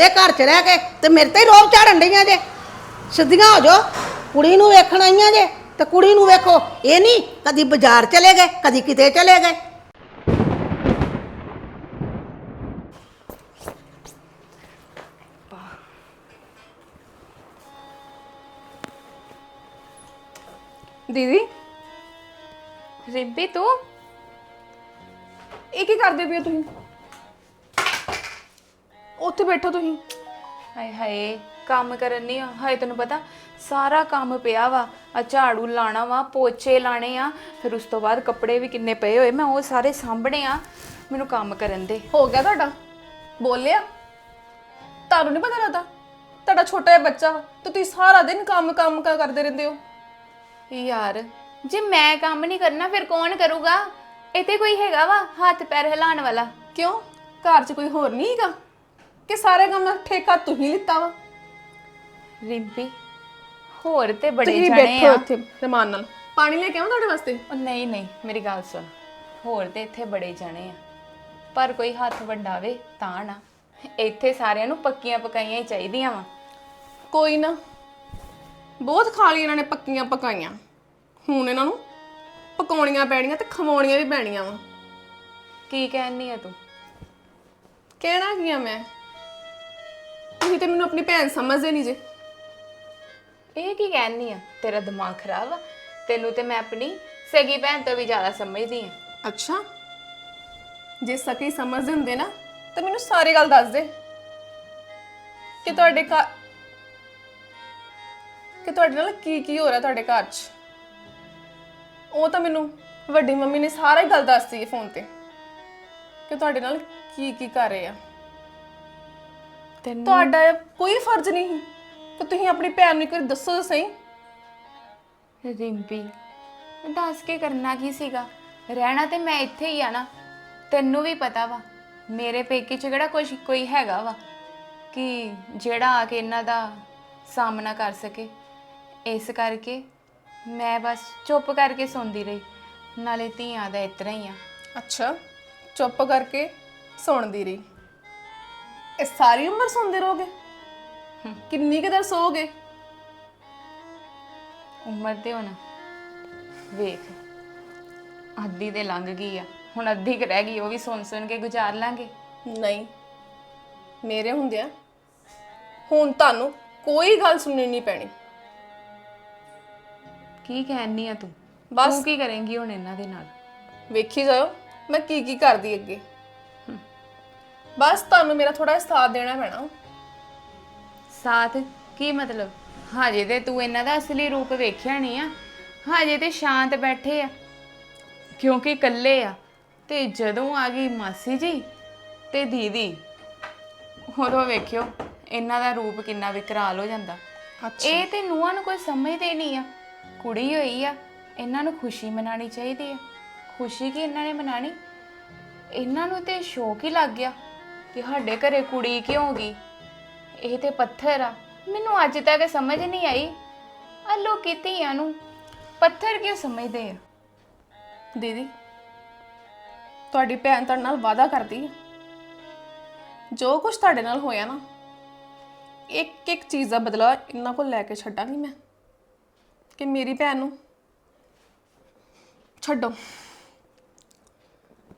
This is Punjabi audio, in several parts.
ਤੇ ਘਰ ਚ ਰਹਿ ਕੇ ਤੇ ਮੇਰੇ ਤੇ ਹੀ ਰੋਬ ਝਾੜਨ ਡਈਆਂ ਜੇ। ਸਿੱਧੀਆਂ ਹੋ ਜਾਓ, ਕੁੜੀ ਨੂੰ ਵੇਖਣ ਆਈਆਂ ਜੇ ਤੇ ਕੁੜੀ ਨੂੰ ਵੇਖੋ। ਇਹ ਨਹੀਂ ਕਦੀ ਬਾਜ਼ਾਰ ਚਲੇ ਗਏ, ਕਦੀ ਕਿਤੇ ਚਲੇ ਗਏ। ਦੀਦੀ, ਰਿੰਪੀ ਤੂੰ? ਇਹ ਕੀ ਕਰਦੇ ਪਏ ਹੋ ਤੁਸੀਂ? ਉੱਥੇ ਬੈਠੋ ਤੁਸੀਂ। ਹਾਏ ਹਾਏ ਕੰਮ ਕਰਨ ਨਹੀਂ ਹਾਏ ਤੈਨੂੰ ਪਤਾ ਸਾਰਾ ਕੰਮ ਪਿਆ ਵਾ। ਆ ਝਾੜੂ ਲਾਣਾ ਵਾ ਪੋਚੇ ਲਾਣੇ ਆ। ਫਿਰ ਉਸ ਤੋਂ ਬਾਅਦ ਕੱਪੜੇ ਵੀ ਕਿੰਨੇ ਪਏ ਹੋਏ ਮੈਂ ਉਹ ਸਾਰੇ ਸਾਂਭਣੇ ਆ। ਮੈਨੂੰ ਕੰਮ ਕਰਨ ਦੇ। ਹੋ ਗਿਆ ਤੁਹਾਡਾ? ਬੋਲਿਆ? ਤੁਹਾਨੂੰ ਨਹੀਂ ਪਤਾ ਲੱਗਦਾ? ਤੁਹਾਡਾ ਛੋਟਾ ਜਿਹਾ ਬੱਚਾ ਵਾ ਤੇ ਤੁਸੀਂ ਸਾਰਾ ਦਿਨ ਕੰਮ ਕੰਮ ਕ- ਕਰਦੇ ਰਹਿੰਦੇ ਹੋ। ਯਾਰ ਜੇ ਮੈਂ ਕੰਮ ਨਹੀਂ ਕਰਨਾ ਫਿਰ ਕੌਣ ਕਰੂਗਾ? ਇੱਥੇ ਕੋਈ ਹੈਗਾ ਵਾ ਹੱਥ ਪੈਰ ਹਿਲਾਉਣ ਵਾਲਾ। ਕਿਉਂ? ਘਰ 'ਚ ਕੋਈ ਹੋਰ ਨਹੀਂ ਹੈਗਾ? ਕਿ ਸਾਰੇ ਕੰਮ ਦਾ ਠੇਕਾ ਤੁਸੀਂ ਲਿੱਤਾ ਵਾ? ਰਿੰਪੀ ਹੋਰ ਤੇ ਬੜੇ ਤੁਸੀਂ ਜਾਣੇ ਬੈਠੋ ਆ। ਇੱਥੇ ਰਮਾਨ ਨਾਲ। ਪਾਣੀ ਲੈ ਕੇ ਆਵਾਂ ਤੁਹਾਡੇ ਵਾਸਤੇ? ਉਹ ਨਹੀਂ ਨਹੀਂ ਮੇਰੀ ਗੱਲ ਸੁਣ। ਹੋਰ ਤੇ ਇੱਥੇ ਬੜੇ ਜਾਣੇ ਆ। ਪਰ ਕੋਈ ਹੱਥ ਵੰਡਾਵੇ ਤਾਂ ਨਾ। ਇੱਥੇ ਸਾਰਿਆਂ ਨੂੰ ਪੱਕੀਆਂ ਪਕਾਈਆਂ ਹੀ ਚਾਹੀਦੀਆਂ ਵਾ। ਕੋਈ ਨਾ। ਬਹੁਤ ਖਾ ਲਈ ਇਹਨਾਂ ਨੇ ਪੱਕੀਆਂ ਪਕਾਈਆਂ। ਹੁਣ ਇਹਨਾਂ ਨੂੰ ਪਕਾਉਣੀਆਂ ਪੈਣੀਆਂ ਤੇ ਖਵਾਉਣੀਆਂ ਵੀ ਪੈਣੀਆਂ ਵਾ। ਕੀ ਕਹਿਣੀ ਆ ਤੂੰ? ਕਹਿਣਾ ਕੀ ਆ ਮੈਂ? ਤੁਸੀਂ ਤੇ ਮੈਨੂੰ ਆਪਣੀ ਭੈਣ ਸਮਝਦੇ ਨਹੀਂ ਜੇ। ਇਹ ਕੀ ਕਹਿਣੀ ਆ? ਤੇਰਾ ਦਿਮਾਗ ਖਰਾਬ ਆ। ਤੈਨੂੰ ਤੇ ਮੈਂ ਆਪਣੀ ਸਗੀ ਭੈਣ ਤੋਂ ਵੀ ਜ਼ਿਆਦਾ ਸਮਝਦੀ ਆ। ਅੱਛਾ। ਜੇ ਸਕੀ ਸਮਝਦੇ ਹੁੰਦੇ ਨਾ ਤਾਂ ਮੈਨੂੰ ਸਾਰੀ ਗੱਲ ਦੱਸ ਦੇ। ਕਿ ਤੁਹਾਡੇ ਘਰ ਕਿ ਤੁਹਾਡੇ ਨਾਲ ਕੀ ਕੀ ਹੋ ਰਿਹਾ ਤੁਹਾਡੇ ਘਰ 'ਚ? ਉਹ ਤਾਂ ਮੈਨੂੰ ਵੱਡੀ ਮੰਮੀ ਨੇ ਸਾਰਾ ਹੀ ਗੱਲ ਦੱਸਤੀ ਹੈ ਫੋਨ ਤੇ। ਕਿ ਤੁਹਾਡੇ ਨਾਲ ਕੀ ਕੀ ਕਰ ਰਹੇ ਆ। ਤੈਨੂੰ। ਤੁਹਾਡਾ ਇਹ ਕੋਈ ਫਰਜ਼ ਨਹੀਂ ਕਿ ਤੁਸੀਂ ਆਪਣੀ ਭੈਣ ਨੂੰ ਇੱਕ ਵਾਰੀ ਦੱਸੋ ਤਾਂ ਸਹੀ। ਰਿੰਪੀ ਦੱਸ ਕੇ ਕਰਨਾ ਕੀ ਸੀਗਾ? ਰਹਿਣਾ ਤੇ ਮੈਂ ਇੱਥੇ ਹੀ ਆ ਨਾ। ਤੈਨੂੰ ਵੀ ਪਤਾ ਵਾ ਮੇਰੇ ਪੇਕੇ ਚ ਕਿਹੜਾ ਕੁਛ ਕੋਈ ਹੈਗਾ ਵਾ ਕਿ ਜਿਹੜਾ ਆ ਕੇ ਇਹਨਾਂ ਦਾ ਸਾਹਮਣਾ ਕਰ ਸਕੇ। ਇਸ ਕਰਕੇ ਮੈਂ ਬਸ ਚੁੱਪ ਕਰਕੇ ਸੌਂਦੀ ਰਹੀ। ਨਾਲੇ ਧੀਆਂ ਦਾ ਇਤਰਾ ਹੀ ਆ। ਅੱਛਾ ਚੁੱਪ ਕਰਕੇ ਸੁਣਦੀ ਰਹੀ। ਇਹ ਸਾਰੀ ਉਮਰ ਸੁਣਦੇ ਰਹੋਗੇ? ਕਿੰਨੀ ਕੁ ਦੇਰ ਸੋਓਗੇ? ਉਮਰ ਤੇ ਹੁਣ ਵੇਖ ਅੱਧੀ ਤੇ ਲੰਘ ਗਈ ਆ। ਹੁਣ ਅੱਧੀ ਕੁ ਰਹਿ ਗਈ ਉਹ ਵੀ ਸੁਣ ਸੁਣ ਕੇ ਗੁਜ਼ਾਰ ਲਾਂਗੇ। ਨਹੀਂ ਮੇਰੇ ਹੁੰਦਿਆਂ ਹੁਣ ਤੁਹਾਨੂੰ ਕੋਈ ਗੱਲ ਸੁਣਨੀ ਨਹੀਂ ਪੈਣੀ। ਕੀ ਕਹਿਣੀ ਆ ਤੂੰ? ਬਸ। ਤੂੰ ਕੀ ਕਰੇਂਗੀ ਹੁਣ ਇਹਨਾਂ ਦੇ ਨਾਲ? ਵੇਖੀ ਜਾਓ ਮੈਂ ਕੀ ਕੀ ਕਰਦੀ ਅੱਗੇ। ਬਸ ਤੁਹਾਨੂੰ ਮੇਰਾ ਥੋੜਾ ਸਾਥ ਦੇਣਾ ਪੈਣਾ। ਸਾਥ? ਕੀ ਮਤਲਬ? ਹਾਜੇ ਤੇ ਤੂੰ ਇਹਨਾਂ ਦਾ ਅਸਲੀ ਰੂਪ ਵੇਖਿਆ ਨਹੀਂ ਆ। ਹਾਜੇ ਤੇ ਸ਼ਾਂਤ ਬੈਠੇ ਆ। ਕਿਉਂਕਿ ਇਕੱਲੇ ਆ। ਤੇ ਜਦੋਂ ਆ ਗਈ ਮਾਸੀ ਜੀ ਤੇ ਦੀਦੀ ਉਦੋਂ ਵੇਖਿਓ ਇਹਨਾਂ ਦਾ ਰੂਪ ਕਿੰਨਾ ਵਿਕਰਾਲ ਹੋ ਜਾਂਦਾ। ਇਹ ਤੇ ਨੂੰਹਾਂ ਨੂੰ ਕੋਈ ਸਮਝਦੇ ਨਹੀਂ ਆ। ਕੁੜੀ ਹੋਈ ਆ ਇਹਨਾਂ ਨੂੰ ਖੁਸ਼ੀ ਮਨਾਣੀ ਚਾਹੀਦੀ ਆ। ਖੁਸ਼ੀ ਕੀ ਇਹਨਾਂ ਨੇ ਮਨਾਣੀ ਇਹਨਾਂ ਨੂੰ ਤੇ ਸ਼ੌਕ ਹੀ ਲੱਗ ਗਿਆ। ਕਿ ਸਾਡੇ ਘਰੇ ਕੁੜੀ ਕਿਉਂ ਗਈ? ਇਹ ਤੇ ਪੱਥਰ ਆ। ਮੈਨੂੰ ਅੱਜ ਤੱਕ ਸਮਝ ਨਹੀਂ ਆਈ। ਆ ਲੋਕੀ ਧੀਆਂ ਨੂੰ ਪੱਥਰ ਕਿਉਂ ਸਮਝਦੇ ਆ? ਦੀਦੀ, ਤੁਹਾਡੀ ਭੈਣ ਤੁਹਾਡੇ ਨਾਲ ਵਾਅਦਾ ਕਰਦੀ ਹੈ ਜੋ ਕੁਝ ਤੁਹਾਡੇ ਨਾਲ ਹੋਇਆ ਨਾ, ਇੱਕ ਇੱਕ ਚੀਜ਼ ਦਾ ਬਦਲਾ ਇਹਨਾਂ ਕੋਲ ਲੈ ਕੇ ਛੱਡਾਂਗੀ ਮੈਂ। ਕਿ ਮੇਰੀ ਭੈਣ ਨੂੰ ਛੱਡੋ।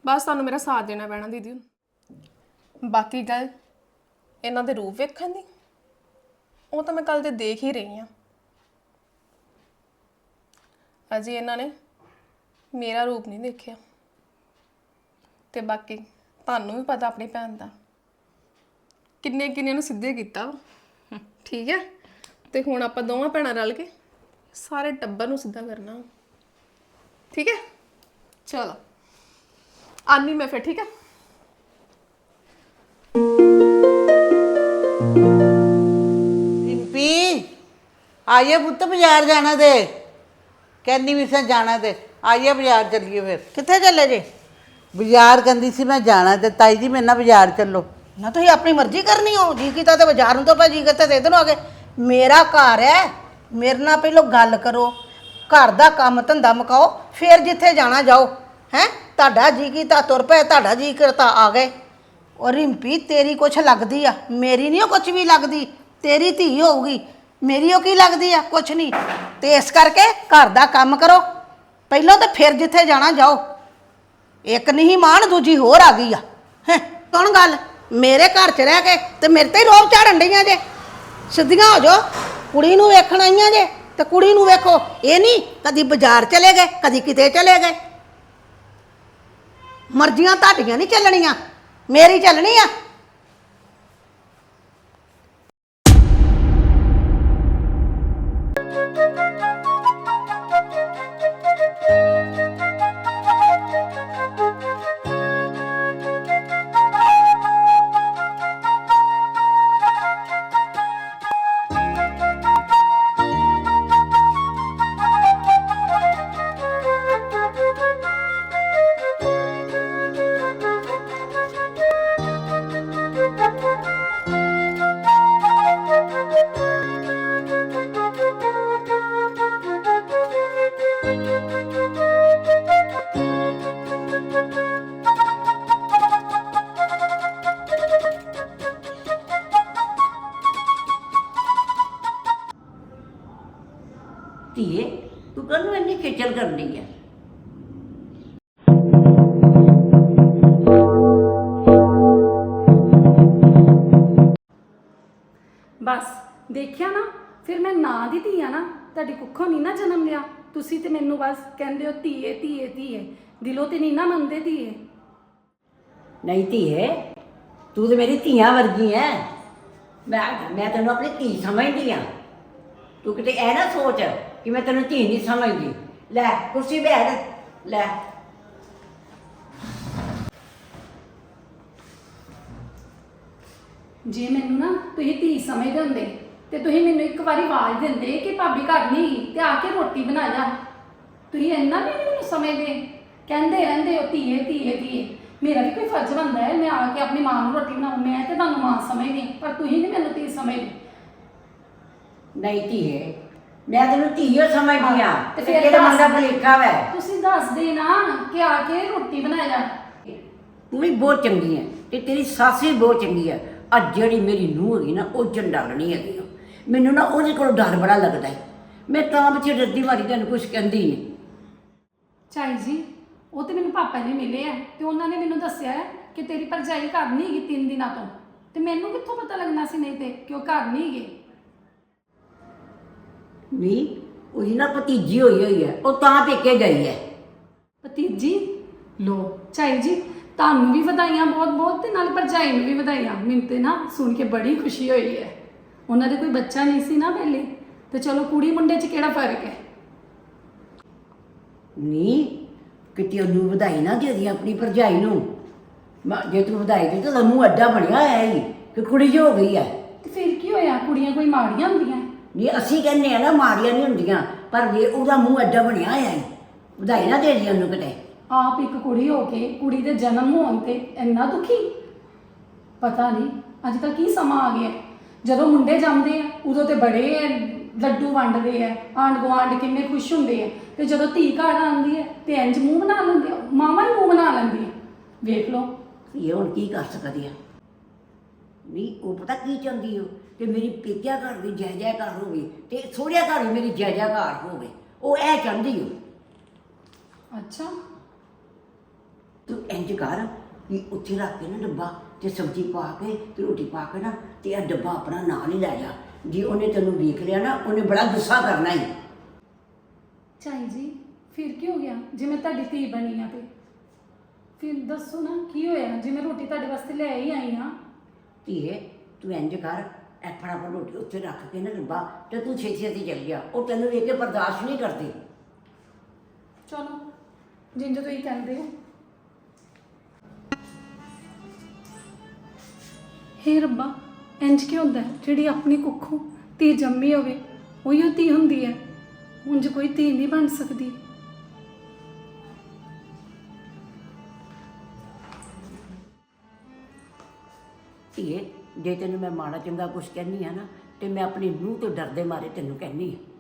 ਬਸ ਤੁਹਾਨੂੰ ਮੇਰਾ ਸਾਥ ਦੇਣਾ ਪੈਣਾ ਦੀਦੀ। ਬਾਕੀ ਗੱਲ ਇਹਨਾਂ ਦੇ ਰੂਪ ਵੇਖਣ ਦੀ? ਉਹ ਤਾਂ ਮੈਂ ਕੱਲ ਤੇ ਦੇਖ ਹੀ ਰਹੀ ਹਾਂ। ਅਜੇ ਇਹਨਾਂ ਨੇ ਮੇਰਾ ਰੂਪ ਨਹੀਂ ਦੇਖਿਆ। ਤੇ ਬਾਕੀ ਤੁਹਾਨੂੰ ਵੀ ਪਤਾ ਆਪਣੀ ਭੈਣ ਦਾ। ਕਿੰਨੇ ਕਿੰਨੇ ਨੂੰ ਸਿੱਧੇ ਕੀਤਾ ਵਾ। ਠੀਕ ਹੈ? ਤੇ ਹੁਣ ਆਪਾਂ ਦੋਵਾਂ ਭੈਣਾਂ ਰਲ ਕੇ ਸਾਰੇ ਟੱਬਰ ਨੂੰ ਸਿੱਧਾ ਕਰਨਾ ਵਾ। ਠੀਕ ਹੈ? ਚਲੋ। ਆਨੀ ਮੈਂ ਫਿਰ, ਠੀਕ ਹੈ? ਰਿੰਪੀ ਆਈਏ ਪੁੱਤ ਬਾਜ਼ਾਰ ਜਾਣਾ ਤੇ। ਕਹਿੰਦੀ ਵੀ ਸਾਂ ਜਾਣਾ ਤੇ। ਆਈਏ ਬਾਜ਼ਾਰ ਚੱਲੀਏ ਫਿਰ। ਕਿੱਥੇ ਚੱਲੇ ਜੇ? ਬਾਜ਼ਾਰ ਕਹਿੰਦੀ ਸੀ ਮੈਂ ਜਾਣਾ ਤੇ ਤਾਈ ਜੀ ਮੇਰੇ ਨਾਲ ਬਾਜ਼ਾਰ ਚੱਲੋ। ਨਾ ਤੁਸੀਂ ਆਪਣੀ ਮਰਜ਼ੀ ਕਰਨੀ ਹੋ। ਜੀ ਕੀਤਾ ਤੇ ਬਾਜ਼ਾਰ ਨੂੰ ਤੋਂ ਭਾਜੀ ਕੀਤਾ ਤੇ ਇਧਰੋਂ ਆ ਗਏ ਮੇਰਾ ਘਰ ਹੈ। ਮੇਰੇ ਨਾਲ ਪਹਿਲਾਂ ਗੱਲ ਕਰੋ। ਘਰ ਦਾ ਕੰਮ ਧੰਦਾ ਮੁਕਾਓ। ਫਿਰ ਜਿੱਥੇ ਜਾਣਾ ਜਾਓ। ਹੈ? ਤੁਹਾਡਾ ਜੀ ਕੀਤਾ ਤੁਰ ਪਏ। ਤੁਹਾਡਾ ਜੀ ਕਰਤਾ ਆ ਗਏ। ਉਹ ਰਿੰਪੀ ਤੇਰੀ ਕੁਛ ਲੱਗਦੀ ਆ। ਮੇਰੀ ਨਹੀਂ ਉਹ ਕੁਛ ਵੀ ਲੱਗਦੀ। ਤੇਰੀ ਧੀ ਹੋਊਗੀ। ਮੇਰੀ ਉਹ ਕੀ ਲੱਗਦੀ ਆ? ਕੁਛ ਨਹੀਂ ਤੇ ਇਸ ਕਰਕੇ ਘਰ ਦਾ ਕੰਮ ਕਰੋ। ਪਹਿਲਾਂ ਤਾਂ ਫਿਰ ਜਿੱਥੇ ਜਾਣਾ ਜਾਓ। ਇੱਕ ਨਹੀਂ ਮਾਣ ਦੂਜੀ ਹੋਰ ਆ ਗਈ ਆ। ਹੈਂ, ਕੌਣ ਗੱਲ? ਮੇਰੇ ਘਰ 'ਚ ਰਹਿ ਕੇ ਤੇ ਮੇਰੇ ਤੇ ਹੀ ਰੋਬ ਝਾੜਨ ਡਈਆਂ ਜੇ। ਸਿੱਧੀਆਂ ਹੋ ਜਾਓ। ਕੁੜੀ ਨੂੰ ਵੇਖਣ ਆਈਆਂ ਜੇ ਤੇ ਕੁੜੀ ਨੂੰ ਵੇਖੋ। ਇਹ ਨਹੀਂ ਕਦੀ ਬਾਜ਼ਾਰ ਚਲੇ ਗਏ ਕਦੀ ਕਿਤੇ ਚਲੇ ਗਏ। ਮਰਜ਼ੀਆਂ ਤੁਹਾਡੀਆਂ ਨਹੀਂ ਚੱਲਣੀਆਂ। ਮੇਰੀ ਚੱਲਣੀ ਆ? ਧੀਏ ਤੁਸੀਂ ਤੇ ਮੈਨੂੰ ਬਸ ਕਹਿੰਦੇ ਹੋ ਧੀਏ ਧੀਏ ਧੀਏ। ਦਿਲੋਂ ਤੇ ਨਹੀਂ ਨਾ ਮੰਨਦੇ ਧੀਏ। ਨਹੀਂ ਧੀਏ ਤੂੰ ਤੇ ਮੇਰੀ ਧੀਆਂ ਵਰਗੀ ਐ। ਮੈਂ ਮੈਂ ਤੈਨੂੰ ਆਪਣੀ ਧੀ ਸਮਝਦੀ ਆ। ਤੂੰ ਕਿਤੇ ਐ ਨਾ ਸੋਚ ਕਿ ਮੈਂ ਤੈਨੂੰ ਧੀ ਨਹੀਂ ਸਮਝਦੀ। ਲੈ ਕੁਰਸੀ ਬੈਠ। ਲੈ। ਜੇ ਮੈਨੂੰ ਨਾ ਤੁਸੀਂ ਧੀ ਸਮਝਦੇ ਹੁੰਦੇ ਤੇ ਤੁਸੀਂ ਮੈਨੂੰ ਇੱਕ ਵਾਰੀ ਆਵਾਜ਼ ਦਿੰਦੇ ਕਿ ਭਾਬੀ ਘਰ ਨਹੀਂ ਤੇ ਆ ਕੇ ਰੋਟੀ ਬਣਾ ਜਾ। ਤੁਸੀਂ ਇੰਨਾ ਵੀ ਨਹੀਂ ਮੈਨੂੰ ਸਮਝਦੇ। ਕਹਿੰਦੇ ਰਹਿੰਦੇ ਹੋ ਧੀਏ ਧੀਏ ਧੀਏ। ਮੇਰਾ ਵੀ ਕੋਈ ਫਰਜ਼ ਬਣਦਾ ਹੈ ਮੈਂ ਆ ਕੇ ਆਪਣੀ ਮਾਂ ਨੂੰ ਰੋਟੀ ਬਣਾਉਂ ਮੈਂ ਤੇ ਤੁਹਾਨੂੰ ਮਾਂ ਸਮਝਦੀ ਪਰ ਤੁਸੀਂ ਨਹੀਂ ਮੈਨੂੰ ਧੀ ਸਮਝਦੇ। ਨਹੀਂ ਧੀਏ ਮੈਂ ਤੈਨੂੰ ਧੀਓ ਸਮਝਦੀ ਆ ਤੇ ਫਿਰ ਦੱਸ। ਮੁੰਡਾ ਭਲੇਖਾ ਵੈ। ਤੁਸੀਂ ਦੱਸਦੇ ਨਾ ਕਿ ਆ ਕੇ ਰੋਟੀ ਬਣਾ ਜਾ। ਤੂੰ ਵੀ ਬਹੁਤ ਚੰਗੀ ਐ ਤੇ ਤੇਰੀ ਸੱਸ ਵੀ ਬਹੁਤ ਚੰਗੀ ਐ ਆ ਜਿਹੜੀ ਮੇਰੀ ਨੂੰਹ ਹੈਗੀ ਨਾ ਉਹ ਚੰਡਾਲਣੀ ਹੈਗੀ। ਮੈਨੂੰ ਨਾ ਉਹਦੇ ਕੋਲ ਡਰ ਬੜਾ ਲੱਗਦਾ ਹੈ। ਮੈਂ ਤਾਂ ਪਿੱਛੇ ਰੱਦੀ ਮਾਰੀ ਤੈਨੂੰ ਕੁਝ ਕਹਿੰਦੀ ਨਹੀਂ ਚਾਈ ਜੀ ਉਹ ਤੇ ਮੈਨੂੰ ਪਾਪਾ ਨੇ ਮਿਲੇ ਆ ਤੇ ਉਹਨਾਂ ਨੇ ਮੈਨੂੰ ਦੱਸਿਆ ਹੈ ਕਿ ਤੇਰੀ ਭਰਜਾਈ ਘਰ ਨਹੀਂ ਹੈਗੀ ਤਿੰਨ ਦਿਨਾਂ ਤੋਂ। ਤੇ ਮੈਨੂੰ ਕਿੱਥੋਂ ਪਤਾ ਲੱਗਣਾ ਸੀ ਨਹੀਂ ਤੇ ਕਿ ਉਹ ਘਰ ਨਹੀਂ ਹੈਗੇ? ਵੀ ਉਹਦੀ ਨਾ ਭਤੀਜੀ ਹੋਈ ਹੋਈ ਹੈ ਉਹ ਤਾਂ ਪੇਕੇ ਗਈ ਹੈ। ਭਤੀਜੀ? ਲੋ ਚਾਈ ਜੀ ਤੁਹਾਨੂੰ ਵੀ ਵਧਾਈਆਂ ਬਹੁਤ ਬਹੁਤ ਤੇ ਨਾਲ ਭਰਜਾਈ ਨੂੰ ਵੀ ਵਧਾਈਆਂ। ਮੈਨੂੰ ਤੇ ਨਾ ਸੁਣ ਕੇ ਬੜੀ ਖੁਸ਼ੀ ਹੋਈ ਹੈ। ਉਹਨਾਂ ਦੇ ਕੋਈ ਬੱਚਾ ਨਹੀਂ ਸੀ ਨਾ ਪਹਿਲੇ ਤੇ ਚਲੋ ਕੁੜੀ ਮੁੰਡੇ 'ਚ ਕਿਹੜਾ ਫ਼ਰਕ ਹੈ? ਨਹੀਂ ਕਿਤੇ ਉਹਨੂੰ ਵਧਾਈ ਨਾ ਦੇ ਦੀ ਆਪਣੀ ਭਰਜਾਈ ਨੂੰ। ਮੈਂ- ਜੇ ਤੂੰ ਵਧਾਈ ਦੇ ਤਾਂ ਮੂੰਹ ਅੱਡਾ ਬਣਿਆ ਹੋਇਆ ਹੀ ਕਿ ਕੁੜੀ ਜੋ ਹੋ ਗਈ ਹੈ ਤੇ ਫਿਰ ਕੀ ਹੋਇਆ? ਕੁੜੀਆਂ ਕੋਈ ਮਾੜੀਆਂ ਹੁੰਦੀਆਂ? ਨਹੀਂ ਅਸੀਂ ਕਹਿੰਦੇ ਆ ਨਾ ਮਾਰੀਆਂ ਨਹੀਂ ਹੁੰਦੀਆਂ ਪਰ ਵੇ ਉਹਦਾ ਮੂੰਹ ਅੱਡਾ ਬਣਿਆ ਹੋਇਆ ਹੈ ਵਧਾਈ ਨਾ ਦੇ ਦੀ ਉਹਨੂੰ ਕਿਤੇ। ਆਪ ਇੱਕ ਕੁੜੀ ਹੋ ਕੇ ਕੁੜੀ ਦੇ ਜਨਮ ਹੋਣ ਤੇ ਇੰਨਾ ਦੁਖੀ? ਪਤਾ ਨਹੀਂ ਅੱਜ ਕੱਲ੍ਹ ਕੀ ਸਮਾਂ ਆ ਗਿਆ ਹੈ। ਜਦੋਂ ਮੁੰਡੇ ਜੰਮਦੇ ਆ ਉਦੋਂ ਤੇ ਬੜੇ ਲੱਡੂ ਵੰਡਦੇ ਆ ਆਂਢ ਗੁਆਂਢ ਕਿੰਨੇ ਖੁਸ਼ ਹੁੰਦੇ ਆ ਤੇ ਜਦੋਂ ਧੀ ਘਰ ਆਉਂਦੀ ਹੈ ਤੇ ਇੰਜ ਮੂੰਹ ਬਣਾ ਲੈਂਦੇ ਆ ਮਾਮਾ ਹੀ ਮੂੰਹ ਬਣਾ ਲੈਂਦੀ ਆ ਵੇਖ ਲਓ। ਇਹ ਹੁਣ ਕੀ ਕਰ ਸਕਦੀ ਆ? ਨਹੀਂ ਉਹ ਪਤਾ ਕੀ ਚਾਹੁੰਦੀ ਹੋ ਕਿ ਮੇਰੀ ਪੇਕਿਆ ਘਰ ਵੀ ਜੈ ਜੈਕਾਰ ਹੋਵੇ ਤੇ ਸੋਹਰਿਆ ਘਰ ਵੀ ਮੇਰੀ ਜੈ ਜੈਕਾਰ ਹੋਵੇ। ਉਹ ਇਹ ਚਾਹੁੰਦੀ ਹੋ ਅੱਛਾ। ਤੂੰ ਇੰਜ ਕਰ ਕਿ ਉੱਥੇ ਰੱਖ ਕੇ ਨਾ ਡੱਬਾ ਤੇ ਸਬਜ਼ੀ ਪਾ ਕੇ ਤੇ ਰੋਟੀ ਪਾ ਕੇ ਨਾ ਤੇ ਇਹ ਡੱਬਾ ਆਪਣਾ ਨਾਲ ਹੀ ਲੈ ਜਾ। ਜੇ ਉਹਨੇ ਤੈਨੂੰ ਵੇਖ ਲਿਆ ਨਾ ਉਹਨੇ ਬੜਾ ਗੁੱਸਾ ਕਰਨਾ ਹੀ ਚਾਈ ਜੀ ਫਿਰ ਕੀ ਹੋ ਗਿਆ? ਜੇ ਮੈਂ ਤੁਹਾਡੀ ਧੀ ਬਣੀ ਆ ਤੇ। ਫਿਰ ਦੱਸੋ ਨਾ ਕੀ ਹੋਇਆ? ਜੇ ਮੈਂ ਰੋਟੀ ਤੁਹਾਡੇ ਵਾਸਤੇ ਲੈ ਹੀ ਆਈ ਹਾਂ ਧੀਏ ਤੂੰ ਇੰਜ ਕਰ ਇਹ ਫਟਾਫਟ ਰੋਟੀ ਉੱਥੇ ਰੱਖ ਕੇ ਨਾ ਡੱਬਾ ਤੇ ਤੂੰ ਛੇਤੀ ਛੇਤੀ ਚੱਲ ਜਾ ਉਹ ਤੈਨੂੰ ਵੇਖ ਕੇ ਬਰਦਾਸ਼ਤ ਨਹੀਂ ਕਰਦੀ। ਚਲੋ ਜਿੰਜ ਤੁਸੀਂ ਕਹਿੰਦੇ ਹੋ। ਹੇ ਰੱਬਾ ਇੰਜ ਕੀ ਹੁੰਦਾ ਹੈ? ਜਿਹੜੀ ਆਪਣੀ ਕੁੱਖੋਂ ਧੀ ਜੰਮੀ ਹੋਵੇ ਉਹੀ ਧੀ ਹੁੰਦੀ ਹੈ। ਉਂਝ ਕੋਈ ਧੀ ਨਹੀਂ ਬਣ ਸਕਦੀ। ਧੀਏ, ਜੇ ਤੈਨੂੰ ਮੈਂ ਮਾੜਾ ਚੰਗਾ ਕੁਝ ਕਹਿੰਦੀ ਆ ਨਾ, ਤੇ ਮੈਂ ਆਪਣੀ ਨੂੰਹ ਤੋਂ ਡਰਦੇ ਮਾਰੇ ਤੈਨੂੰ ਕਹਿੰਦੀ ਆ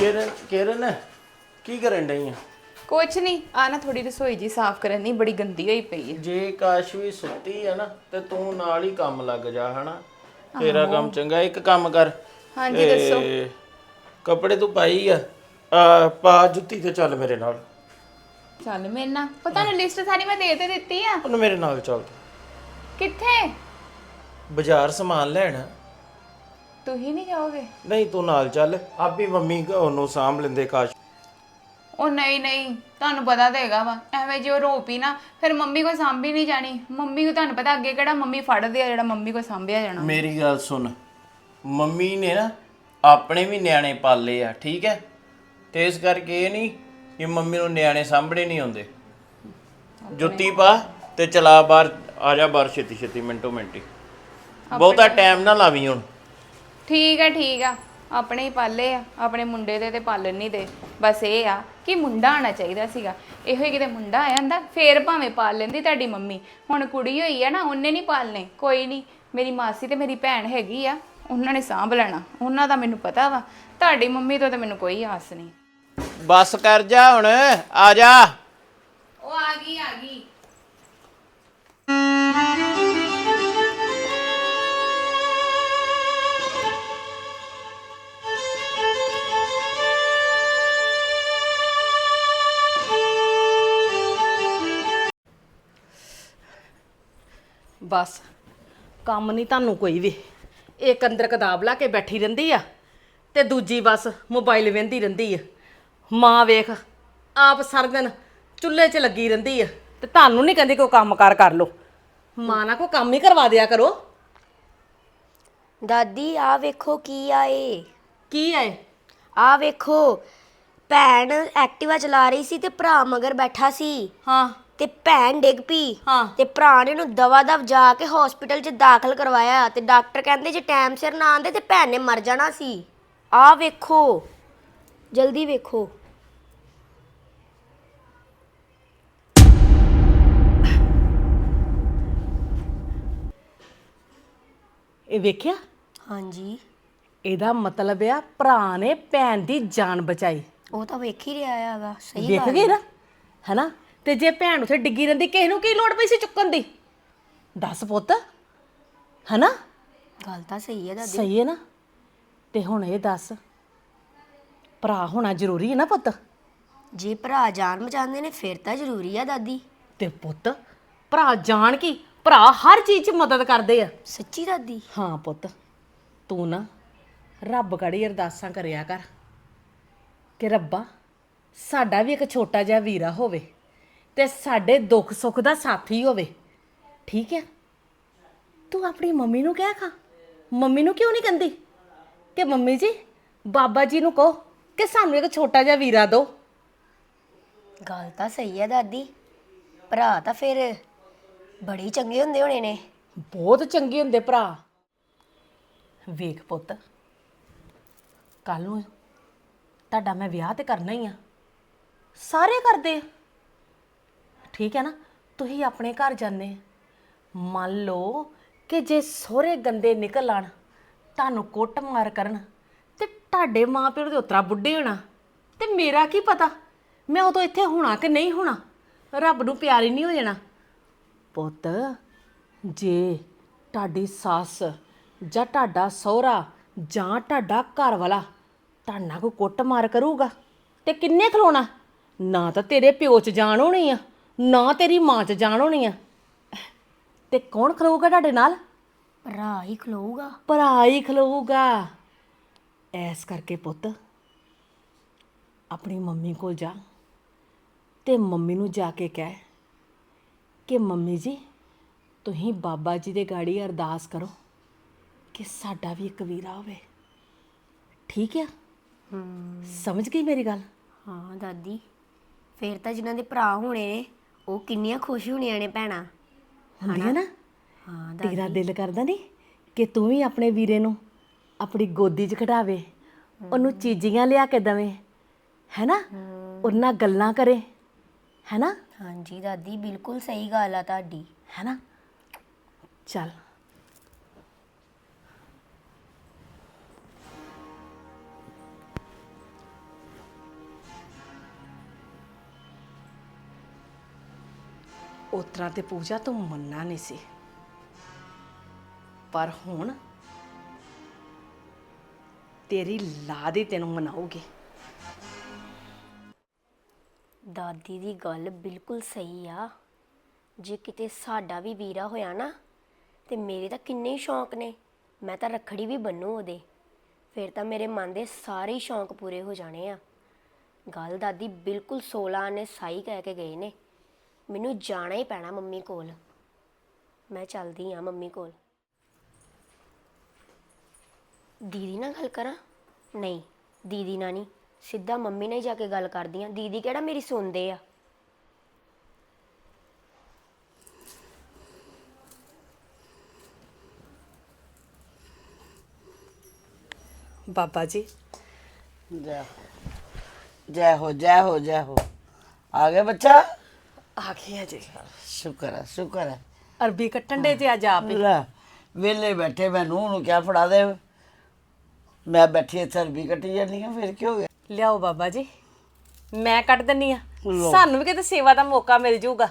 ਕਿਰਨ ਕਿਰਨ ਕੀ ਕਰਨ ਡਈ ਆ? ਕੁਛ ਨਹੀਂ ਆ ਨਾ ਥੋੜੀ ਰਸੋਈ ਜੀ ਸਾਫ਼ ਕਰਨ ਦੀ ਬੜੀ ਗੰਦੀ ਹੋਈ ਪਈ ਹੈ ਜੇ ਕਾਸ਼ ਵੀ ਸੁੱਤੀ ਆ ਨਾ ਤੇ ਤੂੰ ਨਾਲ ਹੀ ਕੰਮ ਲੱਗ ਜਾ ਹਨਾ? ਤੇਰਾ ਕੰਮ ਚੰਗਾ ਇੱਕ ਕੰਮ ਕਰ। ਹਾਂਜੀ, ਦੱਸੋ। ਇਹ ਕੱਪੜੇ ਤੂੰ ਪਾਈ ਆ? ਆ ਪਾ ਜੁੱਤੀ ਤੇ ਚੱਲ ਮੇਰੇ ਨਾਲ। ਚੱਲ ਮੇਰੇ ਨਾਲ? ਪਤਾ ਨਹੀਂ ਲਿਸਟ ਸਾਰੀ ਮੈਂ ਦੇ ਤੇ ਦਿੱਤੀ ਆ। ਉਹਨੂੰ ਮੇਰੇ ਨਾਲ ਚੱਲ ਕਿੱਥੇ? ਬਾਜ਼ਾਰ ਸਮਾਨ ਲੈਣ। ਤੁਸੀਂ ਨਹੀਂ ਜਾਓਗੇ? ਨਹੀਂ ਤੂੰ ਨਾਲ ਚੱਲ। ਆਪੀ ਮੰਮੀ ਕ- ਉਹਨੂੰ ਸਾਂਭ ਲੈਂਦੇ ਕਾਸ਼। ਉਹ ਨਹੀਂ ਨਹੀਂ ਤੁਹਾਨੂੰ ਪਤਾ ਤਾਂ ਹੈਗਾ ਵਾ। ਐਵੇਂ ਜੇ ਉਹ ਰੋਪੀ ਨਾ ਫਿਰ ਮੰਮੀ ਕੋ ਸਾਂਭੀ ਨਹੀਂ ਜਾਣੀ। ਮੰਮੀ ਕੋ ਤੁਹਾਨੂੰ ਪਤਾ ਅੱਗੇ ਕਿਹੜਾ ਮੰਮੀ ਫੜਦੇ ਆ ਜਿਹੜਾ ਮੰਮੀ ਕੋ ਸਾਂਭਿਆ ਜਾਣਾ। ਮੇਰੀ ਗੱਲ ਸੁਣ। ਮੰਮੀ ਨੇ ਨਾ ਆਪਣੇ ਵੀ ਨਿਆਣੇ ਪਾਲੇ ਆ ਠੀਕ ਹੈ? ਤੇ ਇਸ ਕਰਕੇ ਇਹ ਨਹੀਂ ਕਿ ਮੰਮੀ ਨੂੰ ਨਿਆਣੇ ਸਾਂਭਣੇ ਨਹੀਂ ਆਉਂਦੇ। ਜੁੱਤੀ ਪਾ ਤੇ ਚਲਾ ਬਾਹਰ ਆ ਜਾ ਬਾਹਰ ਛੇਤੀ ਛੇਤੀ ਮਿੰਟੋ ਮਿੰਟੀ ਬਹੁਤਾ ਟਾਈਮ ਨਾ ਲਾਵੀਂ ਹੁਣ। ਠੀਕ ਆ ਠੀਕ ਆ। ਆਪਣੇ ਹੀ ਪਾਲੇ ਆ ਆਪਣੇ ਮੁੰਡੇ ਦੇ ਤੇ ਪਾਲਣ ਨਹੀਂ ਦੇ। ਬਸ ਇਹ ਆ ਕਿ ਮੁੰਡਾ ਆਣਾ ਚਾਹੀਦਾ ਸੀਗਾ। ਇਹੋ ਹੀ ਕਿਤੇ ਮੁੰਡਾ ਆਇਆ ਹੁੰਦਾ ਫੇਰ ਭਾਵੇਂ ਪਾਲ ਲੈਂਦੀ ਤੁਹਾਡੀ ਮੰਮੀ। ਹੁਣ ਕੁੜੀ ਹੋਈ ਆ ਨਾ ਉਹਨੇ ਨਹੀਂ ਪਾਲਨੇ ਕੋਈ ਨਹੀਂ ਮੇਰੀ ਮਾਸੀ ਤੇ ਮੇਰੀ ਭੈਣ ਹੈਗੀ ਆ ਉਹਨਾਂ ਨੇ ਸਾਂਭ ਲੈਣਾ। ਉਹਨਾਂ ਦਾ ਮੈਨੂੰ ਪਤਾ ਵਾ। ਤੁਹਾਡੀ ਮੰਮੀ ਤੋਂ ਤਾਂ ਮੈਨੂੰ ਕੋਈ ਆਸ ਨਹੀਂ। ਬਸ ਕਰ ਜਾ ਹੁਣ ਆ ਜਾ। ਉਹ ਆ ਗਈ ਆ ਗਈ। ਬਸ ਕੰਮ ਨਹੀਂ ਤੁਹਾਨੂੰ ਕੋਈ ਵੀ। ਇੱਕ ਅੰਦਰ ਕਿਤਾਬ ਲਾ ਕੇ ਬੈਠੀ ਰਹਿੰਦੀ ਆ ਤੇ ਦੂਜੀ ਬਸ ਮੋਬਾਈਲ ਵੇਂਦੀ ਰਹਿੰਦੀ ਆ। ਮਾਂ ਵੇਖ ਆਪ ਸਾਰਾ ਦਿਨ ਚੁੱਲ੍ਹੇ 'ਚ ਲੱਗੀ ਰਹਿੰਦੀ ਆ ਤੇ ਤੁਹਾਨੂੰ ਨਹੀਂ ਕਹਿੰਦੀ ਕੋਈ ਕੰਮ ਕਾਰ ਕਰ ਲੋ ਮਾਂ ਨਾਲ ਕੋਈ ਕੰਮ ਹੀ ਕਰਵਾ ਦਿਆ ਕਰੋ। ਦਾਦੀ ਆ ਵੇਖੋ ਕੀ ਆਏ ਕੀ ਹੈ ਆ ਵੇਖੋ ਭੈਣ ਐਕਟਿਵਾ ਚਲਾ ਰਹੀ ਸੀ ਤੇ ਭਰਾ ਮਗਰ ਬੈਠਾ ਸੀ। ਹਾਂ। ਤੇ ਭੈਣ ਡਿੱਗ ਪਈ। ਹਾਂ। ਤੇ ਭਰਾ ਨੇ ਨੂੰ ਦਵਾ ਦਵ ਜਾ ਕੇ ਹਸਪੀਟਲ 'ਚ ਦਾਖਲ ਕਰਵਾਇਆ ਤੇ ਡਾਕਟਰ ਕਹਿੰਦੇ ਜੇ ਟਾਈਮ ਸਿਰ ਨਾ ਆਂਦੇ ਤੇ ਭੈਣ ਨੇ ਮਰ ਜਾਣਾ ਸੀ। ਆ ਵੇਖੋ ਜਲਦੀ ਵੇਖੋ। ਇਹ ਵੇਖਿਆ? ਹਾਂਜੀ। ਇਹਦਾ ਮਤਲਬ ਆ ਭਰਾ ਨੇ ਭੈਣ ਦੀ ਜਾਨ ਬਚਾਈ। ਉਹ ਤਾਂ ਵੇਖ ਹੀ ਰਿਹਾ ਹੈਗਾ ਸਹੀ ਵੇਖ ਗੱਲ ਗਏ ਨਾ ਹੈਨਾ? ਤੇ ਜੇ ਭੈਣ ਉਥੇ ਡਿੱਗੀ ਰਹਿੰਦੀ ਕਿਸੇ ਨੂੰ ਕੀ ਲੋੜ ਪਈ ਸੀ ਚੁੱਕਣ ਦੀ? ਦੱਸ ਪੁੱਤ ਹੈਨਾ? ਗੱਲ ਤਾਂ ਸਹੀ ਹੈ ਦਾਦੀ। ਸਹੀ ਹੈ ਨਾ? ਤੇ ਹੁਣ ਇਹ ਦੱਸ ਭਰਾ ਹੋਣਾ ਜ਼ਰੂਰੀ ਹੈ ਨਾ ਪੁੱਤ? ਜੇ ਭਰਾ ਜਾਨ ਬਚਾਉਂਦੇ ਨੇ ਫਿਰ ਤਾਂ ਜ਼ਰੂਰੀ ਆ ਦਾਦੀ। ਤੇ ਪੁੱਤ ਭਰਾ ਜਾਣ ਕੀ? ਭਰਾ ਹਰ ਚੀਜ਼ 'ਚ ਮਦਦ ਕਰਦੇ ਆ। ਸੱਚੀ ਦਾਦੀ? ਹਾਂ ਪੁੱਤ ਤੂੰ ਨਾ ਰੱਬ ਗੜੀ ਅਰਦਾਸਾਂ ਕਰਿਆ ਕਰ ਕਿ ਰੱਬਾ ਸਾਡਾ ਵੀ ਇੱਕ ਛੋਟਾ ਜਿਹਾ ਵੀਰਾ ਹੋਵੇ। ਤੇ ਸਾਡੇ ਦੁੱਖ ਸੁੱਖ ਦਾ ਸਾਥੀ ਹੋਵੇ। ਠੀਕ ਹੈ? ਤੂੰ ਆਪਣੀ ਮੰਮੀ ਨੂੰ ਕਹਿ ਖਾ। ਮੰਮੀ ਨੂੰ ਕਿਉਂ ਨਹੀਂ ਕਹਿੰਦੀ? ਕਿ ਮੰਮੀ ਜੀ ਬਾਬਾ ਜੀ ਨੂੰ ਕਹੋ ਕਿ ਸਾਨੂੰ ਇੱਕ ਛੋਟਾ ਜਿਹਾ ਵੀਰਾ ਦਿਓ। ਗੱਲ ਤਾਂ ਸਹੀ ਹੈ ਦਾਦੀ। ਭਰਾ ਤਾਂ ਫਿਰ ਬੜੇ ਚੰਗੇ ਹੁੰਦੇ ਹੋਣੇ ਨੇ। ਬਹੁਤ ਚੰਗੇ ਹੁੰਦੇ ਭਰਾ। ਵੇਖ ਪੁੱਤ ਕੱਲ ਨੂੰ ਤੁਹਾਡਾ ਮੈਂ ਵਿਆਹ ਤੇ ਕਰਨਾ ਹੀ ਆ। ਸਾਰੇ ਕਰਦੇ ਆ। ਠੀਕ ਹੈ ਨਾ? ਤੁਸੀਂ ਆਪਣੇ ਘਰ ਜਾਂਦੇ ਮੰਨ ਲਓ ਕਿ ਜੇ ਸਹੁਰੇ ਗੰਦੇ ਨਿਕਲ ਆਣ, ਤੁਹਾਨੂੰ ਕੁੱਟ ਮਾਰ ਕਰਨ ਤੇ ਤੁਹਾਡੇ ਮਾਪਿਓ ਦੇ ਉਤਰਾ ਬੁੱਢੇ ਹੋਣਾ। ਤੇ ਮੇਰਾ ਕੀ ਪਤਾ? ਮੈਂ ਉਦੋਂ ਇੱਥੇ ਹੋਣਾ ਕਿ ਨਹੀਂ ਹੋਣਾ? ਰੱਬ ਨੂੰ ਪਿਆਰ ਹੀ ਨਹੀਂ ਹੋ ਜਾਣਾ। ਪੁੱਤ, ਜੇ ਤੁਹਾਡੀ ਸੱਸ ਜਾਂ ਤੁਹਾਡਾ ਸਹੁਰਾ ਜਾਂ ਤੁਹਾਡਾ ਘਰ ਵਾਲਾ ਤੁਹਾਡਾ ਕੋਈ ਕੁੱਟ ਮਾਰ ਕਰੂਗਾ ਤੇ ਕਿੰਨੇ ਖਲੋਣਾ? ਨਾ ਤਾਂ ਤੇਰੇ ਪਿਓ ਚ ਜਾਣ ਹੋਣੀ ਆ। ਨਾ ਤੇਰੀ ਮਾਂ ਚ ਜਾਣ ਹੋਣੀ ਆ। ਤੇ ਕੌਣ ਖਲੋਊਗਾ ਤੁਹਾਡੇ ਨਾਲ? ਭਰਾ ਹੀ ਖਲੋਊਗਾ। ਭਰਾ ਹੀ ਖਲੋਊਗਾ। ਐਸ ਕਰਕੇ ਪੁੱਤ ਆਪਣੀ ਮੰਮੀ ਕੋਲ ਜਾ ਤੇ ਮੰਮੀ ਨੂੰ ਜਾ ਕੇ ਕਹਿ ਕਿ ਮੰਮੀ ਜੀ ਤੁਸੀਂ ਬਾਬਾ ਜੀ ਦੇ ਗਾੜੀ ਅਰਦਾਸ ਕਰੋ ਕਿ ਸਾਡਾ ਵੀ ਇੱਕ ਵੀਰਾ ਹੋਵੇ। ਠੀਕ ਹੈ। ਸਮਝ ਗਈ ਮੇਰੀ ਗੱਲ? ਹਾਂ ਦਾਦੀ ਫਿਰ ਤਾਂ ਜਿਨ੍ਹਾਂ ਦੇ ਭਰਾ ਹੋਣੇ ਨੇ ਉਹ ਕਿੰਨੀਆਂ ਖੁਸ਼ ਹੋਣੀਆਂ ਨੇ ਭੈਣਾਂ। ਹੁੰਦੀ ਹੈ ਨਾ? ਹਾਂ ਤੇਰਾ ਦਿਲ ਕਰਦਾ ਨਹੀਂ ਕਿ ਤੂੰ ਵੀ ਆਪਣੇ ਵੀਰੇ ਨੂੰ ਆਪਣੀ ਗੋਦੀ 'ਚ ਖਿਡਾਵੇ ਉਹਨੂੰ ਚੀਜ਼ੀਆਂ ਲਿਆ ਕੇ ਦਵੇਂ ਹੈਨਾ? ਉਹਨਾਂ ਗੱਲਾਂ ਕਰੇ ਹੈਨਾ? ਹਾਂਜੀ ਦਾਦੀ ਬਿਲਕੁਲ ਸਹੀ ਗੱਲ ਆ ਤੁਹਾਡੀ। ਹੈਨਾ? ਚੱਲ। ਤਰ੍ਹਾਂ ਤੇ ਪੂਜਾ ਤੂੰ ਮੰਨਣਾ ਨਹੀਂ ਸੀ। ਪਰ ਹੁਣ ਤੇਰੀ ਲਾਦ ਹੀ ਤੈਨੂੰ ਮਨਾਉਗੀ ਦਾਦੀ ਦੀ ਗੱਲ ਬਿਲਕੁਲ ਸਹੀ ਆ। ਜੇ ਕਿਤੇ ਸਾਡਾ ਵੀ ਵੀਰਾ ਹੋਇਆ ਨਾ, ਤੇ ਮੇਰੇ ਤਾਂ ਕਿੰਨੇ ਹੀ ਸ਼ੌਂਕ ਨੇ। ਮੈਂ ਤਾਂ ਰੱਖੜੀ ਵੀ ਬੰਨੂ ਉਹਦੇ। ਫਿਰ ਤਾਂ ਮੇਰੇ ਮਨ ਦੇ ਸਾਰੇ ਹੀ ਸ਼ੌਂਕ ਪੂਰੇ ਹੋ ਜਾਣੇ ਆ। ਗੱਲ ਦਾਦੀ ਬਿਲਕੁਲ 16 ਨੇ ਸਾਈ ਕਹਿ ਕੇ ਗਏ ਨੇ। ਮੈਨੂੰ ਜਾਣਾ ਹੀ ਪੈਣਾ ਮੰਮੀ ਕੋਲ। ਮੈਂ ਚੱਲਦੀ ਆ ਮੰਮੀ ਕੋਲ। ਦੀਦੀ ਨਾਲ ਗੱਲ ਕਰਾਂ? ਨਹੀਂ ਦੀਦੀ ਨਾਲ ਨਹੀਂ। ਸਿੱਧਾ ਮੰਮੀ ਨਾਲ ਹੀ ਜਾ ਕੇ ਗੱਲ ਕਰਦੀ ਆ ਦੀਦੀ ਕਿਹੜਾ ਮੇਰੀ ਸੁਣਦੇ ਆ? ਬਾਬਾ ਜੀ। ਜੈ ਜੈ ਹੋ ਜੈ ਹੋ ਜੈ ਹੋ। ਆ ਗਿਆ ਬੱਚਾ? ਆ ਗਈ ਹੈ ਜੀ। ਸ਼ੁਕਰ ਹੈ ਸ਼ੁਕਰ ਹੈ। ਅਰਬੀ ਕੱਟਣ ਦੇ ਤੇ ਅੱਜ ਆਪ ਹੀ। ਲੈ ਵੇਲੇ ਬੈਠੇ ਮੈਂ ਨੂੰਹ ਨੂੰ ਕਿਹਾ ਫੜਾ ਦੇ। ਮੈਂ ਬੈਠੀ ਇੱਥੇ ਅਰਬੀ ਕੱਟੀ ਜਾਂਦੀ ਹਾਂ ਫਿਰ ਕੀ ਹੋ ਗਿਆ? ਲਿਆਓ ਬਾਬਾ ਜੀ ਮੈਂ ਕੱਟ ਦਿੰਨੀ ਆ। ਲਓ। ਸਾਨੂੰ ਵੀ ਕਿਤੇ ਸੇਵਾ ਦਾ ਮੌਕਾ ਮਿਲ ਜਾਊਗਾ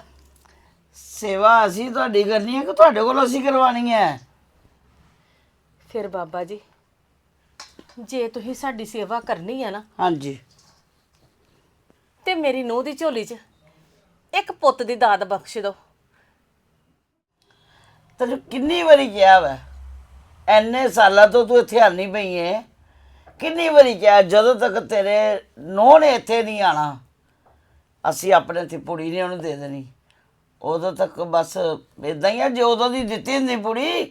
ਸੇਵਾ ਅਸੀਂ ਤੁਹਾਡੀ ਕਰਨੀ ਹੈ ਕਿ ਤੁਹਾਡੇ ਕੋਲ ਅਸੀਂ ਕਰਵਾਣੀ ਹੈ? ਫਿਰ ਬਾਬਾ ਜੀ ਜੇ ਤੁਸੀਂ ਸਾਡੀ ਸੇਵਾ ਕਰਨੀ ਆ ਨਾ ਹਾਂਜੀ। ਤੇ ਮੇਰੀ ਨੂੰਹ ਦੀ ਝੋਲੀ 'ਚ ਇੱਕ ਪੁੱਤ ਦੀ ਦਾਤ ਬਖਸ਼ ਦਿਓ ਤੈਨੂੰ ਕਿੰਨੀ ਵਾਰੀ ਕਿਹਾ ਵਾ ਐਨੇ ਸਾਲਾਂ ਤੋਂ ਤੂੰ ਇੱਥੇ ਆਨੀ ਪਈ ਏ। ਕਿੰਨੀ ਵਾਰੀ ਕਿਹਾ ਜਦੋਂ ਤੱਕ ਤੇਰੇ ਨੂੰਹ ਨੇ ਇੱਥੇ ਨਹੀਂ ਆਣਾ ਅਸੀਂ ਆਪਣੇ ਤੇ ਪੁੜੀ ਨਹੀਂ ਉਹਨੂੰ ਦੇ ਦੇਣੀ। ਉਦੋਂ ਤੱਕ ਬਸ ਇਦਾਂ ਹੀ ਆ ਜੇ ਉਦੋਂ ਦੀ ਦਿੱਤੀ ਹੁੰਦੀ ਪੁੜੀ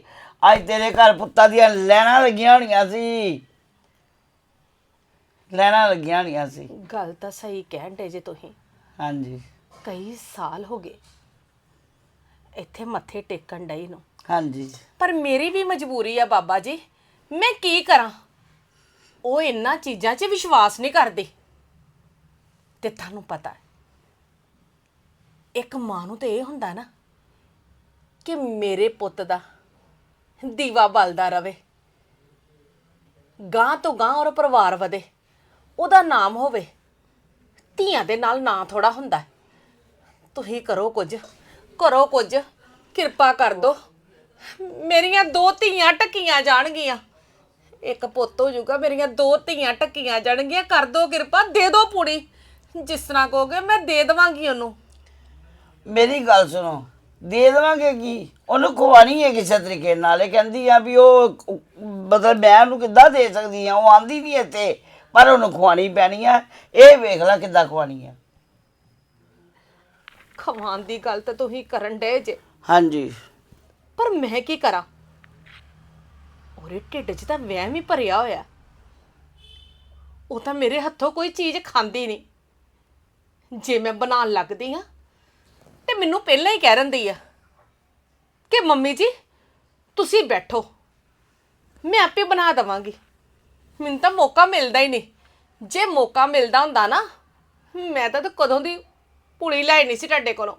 ਅੱਜ ਤੇਰੇ ਘਰ ਪੁੱਤਾਂ ਦੀਆਂ ਲੈਣਾ ਲੱਗੀਆਂ ਹੋਣੀਆਂ ਸੀ। ਲੈਣਾ ਲੱਗੀਆਂ ਹੋਣੀਆਂ ਸੀ। ਗੱਲ ਤਾਂ ਸਹੀ ਕਹਿਣ ਦੇ ਜੇ ਤੁਸੀਂ। ਹਾਂਜੀ। ਕਈ ਸਾਲ ਹੋ ਗਏ। ਇੱਥੇ ਮੱਥੇ ਟੇਕਣ ਡਈ ਨੂੰ। ਹਾਂਜੀ ਪਰ ਮੇਰੀ ਵੀ ਮਜਬੂਰੀ ਆ ਬਾਬਾ ਜੀ ਮੈਂ ਕੀ ਕਰਾਂ? ਉਹ ਇੰਨਾ ਚੀਜ਼ਾਂ 'ਚ ਵਿਸ਼ਵਾਸ ਨਹੀਂ ਕਰਦੇ। ਤੇ ਤੁਹਾਨੂੰ ਪਤਾ ਹੈ ਇੱਕ ਮਾਂ ਨੂੰ ਤੇ ਇਹ ਹੁੰਦਾ ਨਾ ਕਿ ਮੇਰੇ ਪੁੱਤ ਦਾ ਦੀਵਾ ਬਲਦਾ ਰਵੇ। ਗਾਂ ਤੋਂ ਗਾਂ ਔਰ ਪਰਿਵਾਰ ਵਧੇ ਉਹਦਾ ਨਾਮ ਹੋਵੇ। ਧੀਆਂ ਦੇ ਨਾਲ ਨਾਂ ਥੋੜਾ ਹੁੰਦਾ। ਹੈ। ਤੁਸੀਂ ਕਰੋ ਕੁਝ ਕਰੋ ਕੁਝ, ਕਿਰਪਾ ਕਰ ਦੋ। ਮੇਰੀਆਂ ਦੋ ਧੀਆਂ ਟੱਕੀਆਂ ਜਾਣਗੀਆਂ। ਇੱਕ ਪੁੱਤ ਹੋ ਜਾਊਗਾ, ਮੇਰੀਆਂ ਦੋ ਧੀਆਂ ਟੱਕੀਆਂ ਜਾਣਗੀਆਂ। ਕਰ ਦੋ ਕਿਰਪਾ, ਦੇ ਦੋ ਪੂੜੀ ਜਿਸ ਤਰ੍ਹਾਂ ਕਹੋਗੇ, ਮੈਂ ਦੇ ਦੇਵਾਂਗੀ ਉਹਨੂੰ। ਮੇਰੀ ਗੱਲ ਸੁਣੋ, ਦੇ ਦੇਵਾਂਗੇ ਕੀ? ਉਹਨੂੰ ਖਵਾਣੀ ਹੈ ਕਿਸੇ ਤਰੀਕੇ ਨਾਲ। ਇਹ ਕਹਿੰਦੀ ਆ ਵੀ ਉਹ, ਮਤਲਬ ਮੈਂ ਉਹਨੂੰ ਕਿੱਦਾਂ ਦੇ ਸਕਦੀ ਆ? ਉਹ ਆਂਦੀ ਨਹੀਂ ਇੱਥੇ, ਪਰ ਉਹਨੂੰ ਖਵਾਣੀ ਪੈਣੀ ਆ। ਇਹ ਵੇਖ ਲੈ ਕਿੱਦਾਂ ਖਵਾਣੀ ਆ। ਖਵਾਉਣ ਦੀ ਗੱਲ ਤਾਂ ਤੁਸੀਂ ਕਰਨ ਡਏ ਜੇ। ਹਾਂਜੀ। ਪਰ ਮੈਂ ਕੀ ਕਰਾਂ? ਉਹਦੇ ਢਿੱਡ 'ਚ ਤਾਂ ਵਹਿਮ ਹੀ ਭਰਿਆ ਹੋਇਆ। ਉਹ ਤਾਂ ਮੇਰੇ ਹੱਥੋਂ ਕੋਈ ਚੀਜ਼ ਖਾਂਦੀ ਨਹੀਂ। ਜੇ ਮੈਂ ਬਣਾਉਣ ਲੱਗਦੀ ਆ ਤੇ ਮੈਨੂੰ ਪਹਿਲਾਂ ਹੀ ਕਹਿ ਰੰਦੀ ਆ ਕਿ ਮੰਮੀ ਜੀ ਤੁਸੀਂ ਬੈਠੋ। ਮੈਂ ਆਪੇ ਬਣਾ ਦਵਾਂਗੀ। ਮੈਨੂੰ ਤਾਂ ਮੌਕਾ ਮਿਲਦਾ ਹੀ ਨਹੀਂ। ਜੇ ਮੌਕਾ ਮਿਲਦਾ ਹੁੰਦਾ ਨਾ ਮੈਂ ਤਾਂ ਤਾਂ ਕਦੋਂ ਦੀ ਪੁੜੀ ਲੈ ਨਹੀਂ ਸੀ ਤੁਹਾਡੇ ਕੋਲੋਂ।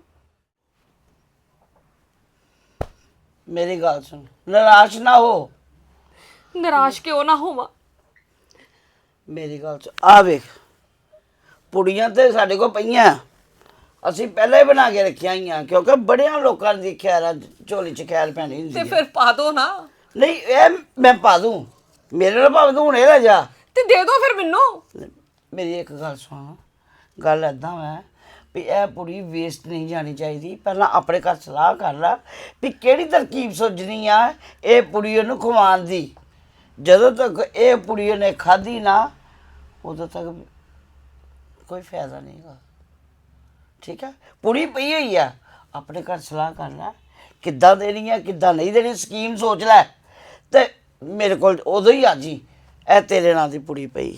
ਮੇਰੀ ਗੱਲ ਸੁਣ ਨਿਰਾਸ਼ ਨਾ ਹੋ। ਨਿਰਾਸ਼ ਕਿਉਂ ਨਾ ਹੋਵਾਂ? ਮੇਰੀ ਗੱਲ ਸੁਣ ਆ ਵੇਖ ਪੁੜੀਆਂ ਤੇ ਸਾਡੇ ਕੋਲ ਪਈਆਂ। ਅਸੀਂ ਪਹਿਲਾਂ ਹੀ ਬਣਾ ਕੇ ਰੱਖੀਆਂ ਹੋਈਆਂ ਕਿਉਂਕਿ ਬੜਿਆਂ ਲੋਕਾਂ ਨੇ ਦੇਖਿਆ ਰਾ ਝੋਲੀ ਚ ਖੈਰ ਪੈਣੀ ਹੁੰਦੀ ਤੇ ਹੈ ਫਿਰ ਪਾ ਦੋ ਨਾ। ਨਹੀਂ ਇਹ ਮੈਂ ਪਾ ਦੂੰ। ਮੇਰੇ ਨਾਲ ਭਾਵੇਂ ਤੂੰ ਹੁਣੇ ਲੈ ਜਾ। ਤੇ ਦੇ ਦੋ ਫਿਰ ਮੈਨੂੰ। ਮੇਰੀ ਇੱਕ ਗੱਲ ਸੁਣ ਗੱਲ ਐਦਾਂ ਹੈ ਵੀ ਇਹ ਪੁੜੀ ਵੇਸਟ ਨਹੀਂ ਜਾਣੀ ਚਾਹੀਦੀ। ਪਹਿਲਾਂ ਆਪਣੇ ਘਰ ਸਲਾਹ ਕਰ ਲਾ ਵੀ ਕਿਹੜੀ ਤਰਕੀਬ ਸੋਚਣੀ ਆ, ਇਹ ਪੁੜੀ ਉਹਨੂੰ ਖਵਾਉਣ ਦੀ। ਜਦੋਂ ਤੱਕ ਇਹ ਪੁੜੀ ਉਹਨੇ ਖਾਧੀ ਨਾ, ਉਦੋਂ ਤੱਕ ਕੋਈ ਫਾਇਦਾ ਨਹੀਂਗਾ ਠੀਕ ਹੈ ਪੁੜੀ ਪਈ ਹੋਈ ਆ। ਆਪਣੇ ਘਰ ਸਲਾਹ ਕਰ ਲੈ, ਕਿੱਦਾਂ ਦੇਣੀ ਆ, ਕਿੱਦਾਂ ਨਹੀਂ ਦੇਣੀ ਸਕੀਮ ਸੋਚ ਲੈ। ਤੇ ਮੇਰੇ ਕੋਲ ਉਦੋਂ ਹੀ ਆ ਜੀ, ਇਹ ਤੇਰੇ ਨਾਂ ਦੀ ਪੁੜੀ ਪਈ।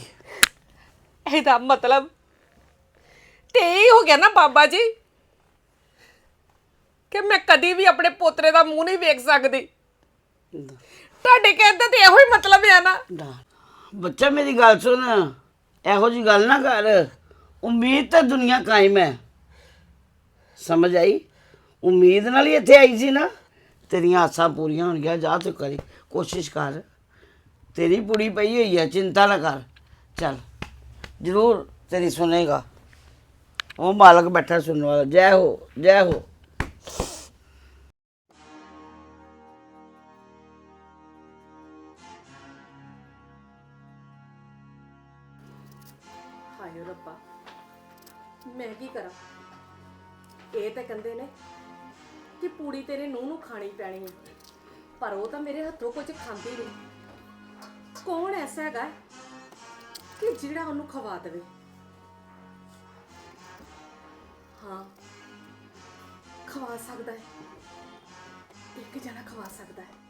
ਇਹਦਾ ਮਤਲਬ ਤੇ ਇਹ ਹੋ ਗਿਆ ਨਾ ਬਾਬਾ ਜੀ। ਕਿ ਮੈਂ ਕਦੀ ਵੀ ਆਪਣੇ ਪੋਤਰੇ ਦਾ ਮੂੰਹ ਨਹੀਂ ਵੇਖ ਸਕਦੀ। ਤੁਹਾਡੇ ਕਹਿੰਦੇ ਤੇ ਇਹੋ ਹੀ ਮਤਲਬ ਹੈ ਨਾ। ਨਾ। ਬੱਚਾ ਮੇਰੀ ਗੱਲ ਸੁਣ। ਇਹੋ ਜੀ ਗੱਲ ਨਾ ਕਰ। ਉਮੀਦ ਤਾਂ ਦੁਨੀਆ ਕਾਇਮ ਹੈ। ਸਮਝ ਆਈ? ਉਮੀਦ ਨਾਲ ਹੀ ਇੱਥੇ ਆਈ ਸੀ ਨਾ। ਤੇਰੀਆਂ ਆਸਾਂ ਪੂਰੀਆਂ ਹੋਣਗੀਆਂ ਜਾ ਤੂੰ ਕਰੀ। ਕੋਸ਼ਿਸ਼ ਕਰ। ਤੇਰੀ ਪੂਰੀ ਪਈ ਹੋਈ ਹੈ ਚਿੰਤਾ ਨਾ ਕਰ। ਚੱਲ। ਜ਼ਰੂਰ ਤੇਰੀ ਸੁਨੇਗਾ ਉਹ ਮਾਲਕ ਬੈਠਾ ਸੁਣਨ ਵਾਲਾ, ਜੈ ਹੋ ਜੈ ਹੋ। ਰੱਬਾ, ਮੈਂ ਕੀ ਕਰਾਂ? ਇਹ ਤਾਂ ਕਹਿੰਦੇ ਨੇ ਕਿ ਪੂੜੀ ਤੇਰੇ ਨੂੰਹ ਨੂੰ ਖਾਣੀ ਪੈਣੀ ਹੈ, ਪਰ ਉਹ ਤਾਂ ਮੇਰੇ ਹੱਥੋਂ ਕੁਝ ਖਾਂਦੀ ਨਹੀਂ। ਕੌਣ ਐਸਾ ਹੈਗਾ ਕਿ ਜਿਹੜਾ ਉਹਨੂੰ ਖਵਾ ਦੇਵੇ? ਹਾਂ। ਖਵਾ ਸਕਦਾ ਹੈ। ਇੱਕ ਜਣਾ ਖਵਾ ਸਕਦਾ ਹੈ।